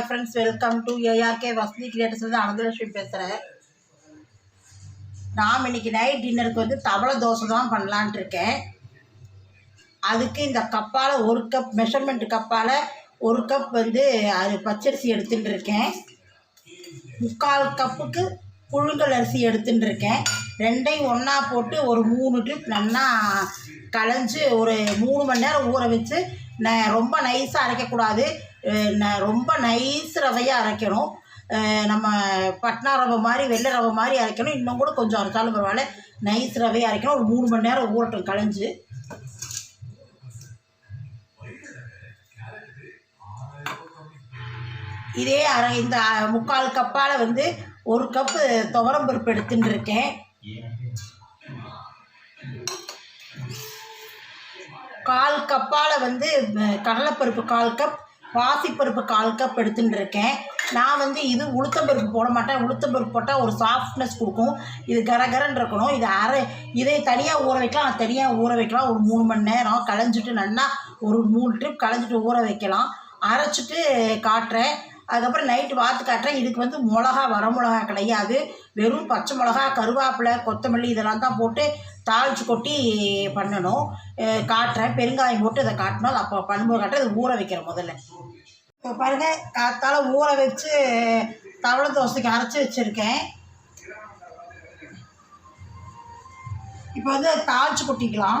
Hi friends welcome to ARK Vasathi creators Ananthalakshmi பேசுகிறேன் நாம் இன்னைக்கு நைட் டின்னருக்கு வந்து தவளை தோசை தான் பண்ணலான்ட்டு இருக்கேன். அதுக்கு இந்த கப்பால் ஒரு கப் மெஷர்மெண்ட் கப்பால் ஒரு கப் வந்து அது பச்சரிசி எடுத்துகிட்டு இருக்கேன். முக்கால் கப்புக்கு புழுங்கல் அரிசி எடுத்துகிட்டு இருக்கேன். ரெண்டையும் ஒன்றா போட்டு ஒரு மூணு ட்ரிப் நல்லா களைஞ்சு ஒரு மூணு மணி நேரம் ஊற வச்சு ந ரொம்ப நைஸாக அரைக்கக்கூடாது. ரொம்ப நைஸ் ரவையாக அரைக்கணும். நம்ம பட்னா ரவை மாதிரி வெள்ளை ரவை மாதிரி அரைக்கணும். இன்னும் கூட கொஞ்சம் அரைச்சாலும் பரவாயில்ல. நைஸ் ரவையாக அரைக்கணும். ஒரு மூணு மணி நேரம் ஊறட்டும் களைஞ்சு. இதே அரை இந்த முக்கால் கப்பால் வந்து ஒரு கப்பு துவரம் பருப்பு எடுத்துட்டு இருக்கேன் கால் கப்பால் வந்து கடலைப்பருப்பு கால் கப் பாசிப்பருப்பு கால் கப் எடுத்துட்டு இருக்கேன் நான் வந்து இது உளுத்தம்பருப்பு போட மாட்டேன். உளுத்தம்பருப்பு போட்டால் ஒரு சாஃப்ட்னஸ் கொடுக்கும். இது கரகரன்னு இருக்கணும். இது அரை இதை தனியாக ஊற வைக்கலாம். நான் தனியாக ஊற வைக்கலாம். ஒரு மூணு மணி நேரம் களைஞ்சிட்டு நல்லா ஒரு மூணு ட்ரிப் களைஞ்சிட்டு ஊற வைக்கலாம். அரைச்சிட்டு காட்டுறேன். அதுக்கப்புறம் நைட்டு வாத்து காட்டுறேன். இதுக்கு வந்து மிளகா வரமிளகா கிடையாது. வெறும் பச்சை மிளகா கருவேப்பிலை கொத்தமல்லி இதெல்லாம் தான் போட்டு தாளிச்சு கொட்டி பண்ணணும். காட்டுறேன். பெருங்காயம் போட்டு இதை காட்டணும். அது அப்போ பண்ணும்போது காட்டுறேன். இது ஊற வைக்கிறேன் முதல்ல. இப்போ பாருங்கள் காத்தால் ஊற வச்சு தவளை தோசைக்கு அரைச்சி வச்சுருக்கேன். இப்போ வந்து தாளிச்சு கொட்டிக்கலாம்.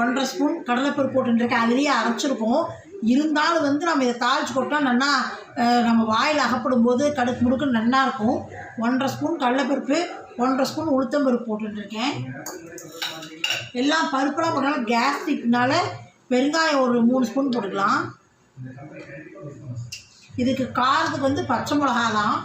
ஒன்றரை ஸ்பூன் கடலைப்பருப்பு போட்டுருக்கேன் அதுலேயே அரைச்சிருக்கோம். இருந்தாலும் வந்து நம்ம இதை தாளிச்சு கொட்டா நல்லா நம்ம வாயில் அகப்படும் போது கடுக்கு முடுக்கு நல்லா இருக்கும். ஒன்றரை ஸ்பூன் கடலைப்பருப்பு ஒன்றரை ஸ்பூன் உளுத்தம்பருப்பு போட்டுருக்கேன் எல்லாம் பருப்பெல்லாம் போட்டாலும் கேஸ்ட்ரிக்னால பெருங்காயம் ஒரு மூணு ஸ்பூன் போட்டுக்கலாம். இதுக்கு காரத்துக்கு வந்து பச்சை மிளகா தான்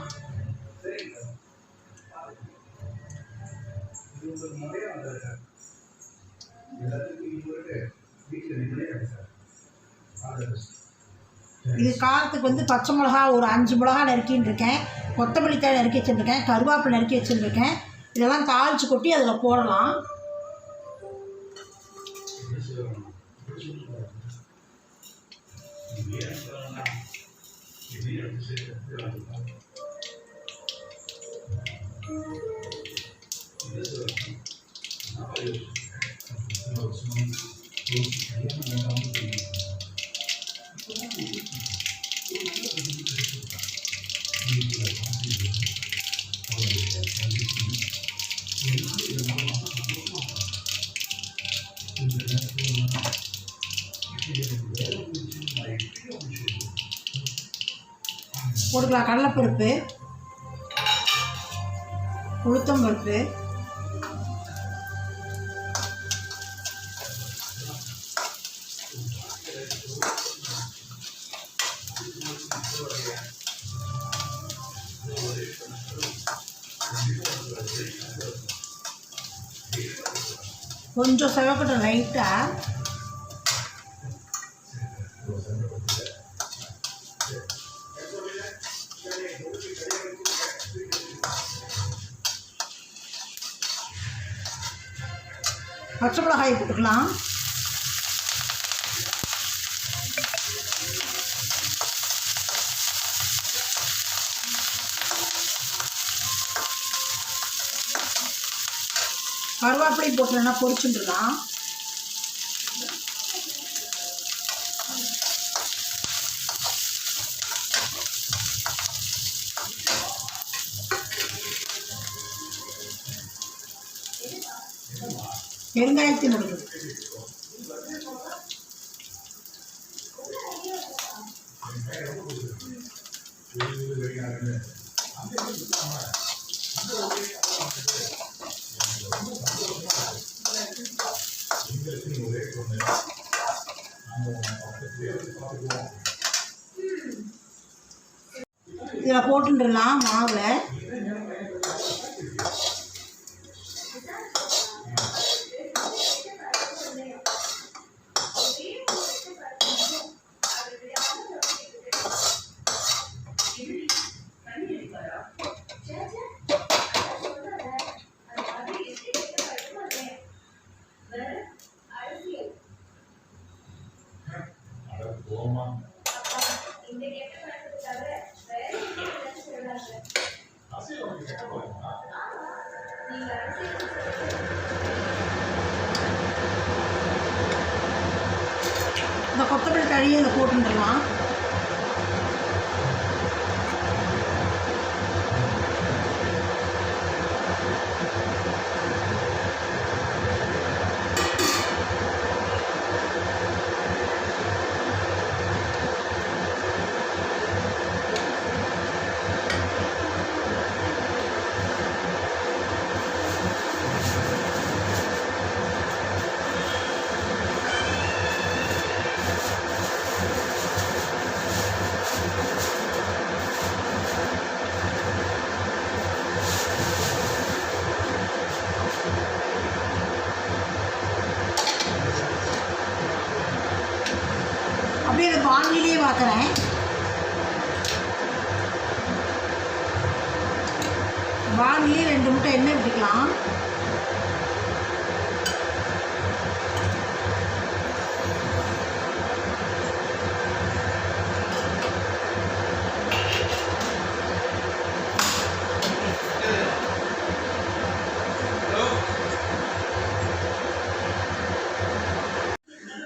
இது காரத்துக்கு வந்து பச்சை மிளகா ஒரு அஞ்சு மிளகா நறுக்கின்னு இருக்கேன் கொத்தமல்லி தழை நறுக்கி வச்சுருக்கேன் கருவேப்பிலை நறுக்கி வச்சுருக்கேன் இதெல்லாம் தாளித்து கொட்டி அதில் போடலாம். போட்டுக்கலாம். கடலைப்பருப்பு உளுத்தம்பருப்பு கொஞ்சம் செவக்கட்டும் லைட்டாக பச்சை மிளகாய் போட்டுக்கலாம். கருவேப்பிலை போட்டுனா பொரிச்சுட்டுலாம் பெருங்காயத்தை முடியும் இதில் போட்டுடலாம் மாவில். இந்த கொத்தமல்லி தழியை இதில் போட்டுடலாம் அப்படியே பார்க்குறேன். பாண்டிலே ரெண்டு முட்டை எண்ணெய் விட்டுக்கலாம்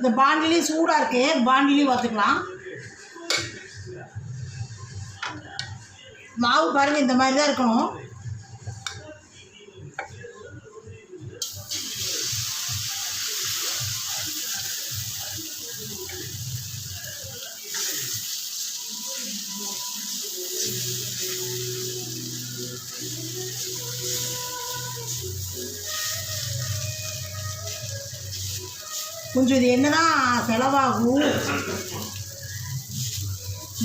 இந்த பாண்டிலி சூடாக இருக்கு. பாண்டிலி பார்த்துக்கலாம் மாவு பாருங்கள் இந்த மாதிரி தான் இருக்கணும். கொஞ்சம் இது என்னதான் செலவாகும்?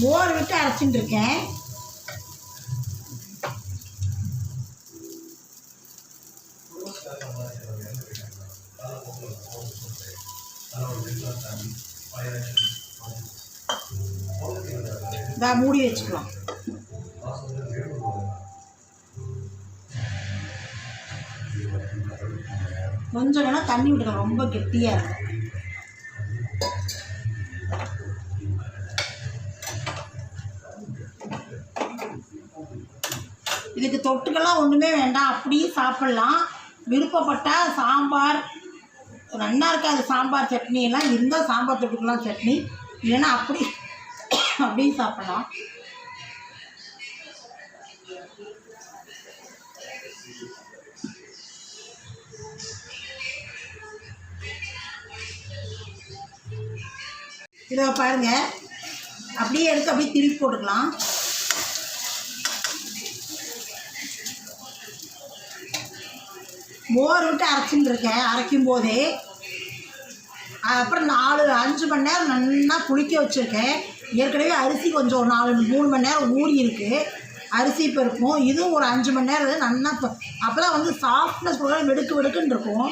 மோர் விட்டு அரைச்சிட்டு இருக்கேன். மூடி வச்சுக்கலாம். கொஞ்சம் வேணால் தண்ணி விட்டுக்கலாம் ரொம்ப கெட்டியாக இருக்கும். இதுக்கு தொட்டுக்கெல்லாம் ஒன்றுமே வேண்டாம். அப்படியே சாப்பிட்லாம். விருப்பப்பட்டால் சாம்பார் நன்னா இருக்காது சாம்பார் சட்னி எல்லாம். இருந்தால் சாம்பார் தொட்டுக்கலாம் சட்னி. இல்லைன்னா அப்படி அப்படியும் சாப்பிட்லாம். இதை பாருங்க. அப்படியே எடுத்து அப்படியே திருப்பி போட்டுக்கலாம். மோர் விட்டு அரைச்சின்னு இருக்கேன் அரைக்கும் போதே அப்புறம் நாலு அஞ்சு மணி நேரம் நல்லா புளிக்க வச்சுருக்கேன். ஏற்கனவே அரிசி கொஞ்சம் ஒரு நாலு மூணு மணி நேரம் ஊறி இருக்குது அரிசி பருப்பும் இதுவும் ஒரு அஞ்சு மணி நேரம் நல்லா அப்போ தான் வந்து சாஃப்ட்னஸ் கூட வெடுக்கு வெடுக்குன்னு இருக்கும்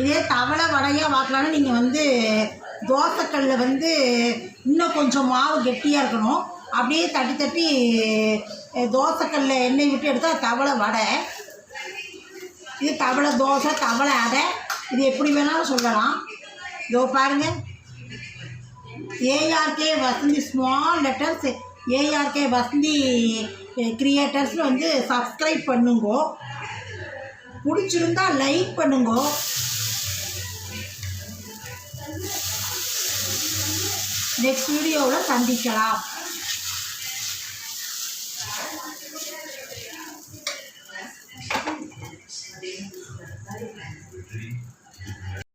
இதே தவளை வடையாக வாக்கலான்னு நீங்கள் வந்து தோசைக்கல்ல வந்து இன்னும் கொஞ்சம் மாவு கெட்டியாக இருக்கணும். அப்படியே தட்டி தட்டி தோசைக்கல்லில் தோசைக்கல்ல எண்ணெய் விட்டு எடுத்தால் தவளை வடை. இது தவளை தோசை தவளை அடை. இது எப்படி வேணாலும் சொல்லலாம். இதோ பாருங்க. ARK Vasanthi small letters ARK Vasanthi creators வந்து சப்ஸ்கிரைப் பண்ணுங்கோ. பிடிச்சிருந்தா லைக் பண்ணுங்கோ. நெக்ஸ்ட் வீடியோவில் சந்திக்கலாம்